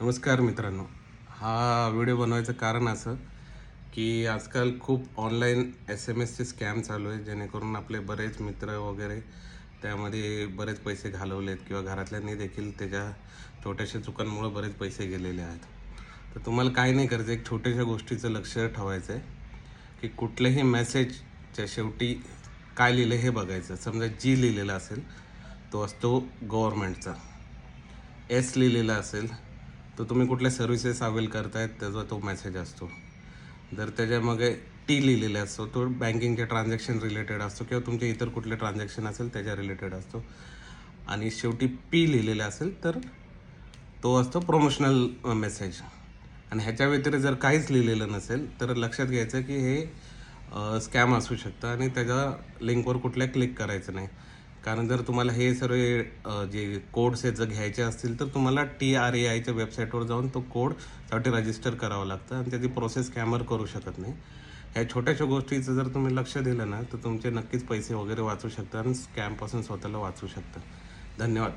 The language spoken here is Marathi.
नमस्कार मित्रांनो. हा व्हिडिओ बनवायचं कारण असं की आजकाल खूप ऑनलाईन एस एम एसचे स्कॅम चालू आहे जेणेकरून आपले बरेच मित्र वगैरे त्यामध्ये बरेच पैसे घालवलेत किंवा घरातल्यांनी देखील त्याच्या छोट्याशा चुकांमुळे बरेच पैसे गेलेले आहेत. तर तुम्हाला काय नाही करायचं एक छोट्याशा गोष्टीचं लक्ष ठेवायचं आहे की कुठलेही मेसेजच्या शेवटी काय लिहिलं हे बघायचं. समजा जी लिहिलेला असेल तो असतो गव्हर्मेंटचा एस लिहिलेला असेल तर तुम्ही कुठल्या सर्व्हिसेस अवेल करतायत त्याचा तो मेसेज असतो. जर त्याच्यामागे टी लिहिलेला असतो तो बँकिंगचे ट्रान्झॅक्शन रिलेटेड असतो किंवा तुमचे इतर कुठले ट्रान्झॅक्शन असेल त्याच्या रिलेटेड असतो. आणि शेवटी पी लिहिलेला असेल तर तो असतो प्रोमोशनल मेसेज आणि ह्याच्या व्यतिरिक्त जर काहीच लिहिलेलं नसेल तर लक्षात घ्यायचं की हे स्कॅम असू शकतं आणि त्याच्या लिंकवर कुठल्या क्लिक करायचं नाही. कारण जर तुम्हाला हे सर्व जे कोड्स आहेत जर घ्यायचे असतील तर तुम्हाला टी आर ए आयच्या वेबसाईटवर जाऊन तो कोडसाठी रजिस्टर करावं लागतं आणि त्याची प्रोसेस कॅमर करू शकत नाही. ह्या छोट्याशा गोष्टीचं जर तुम्ही लक्ष दिलं ना तर तुमचे नक्कीच पैसे वगैरे वाचू शकता आणि स्कॅमपासून स्वतःला वाचू शकता धन्यवाद.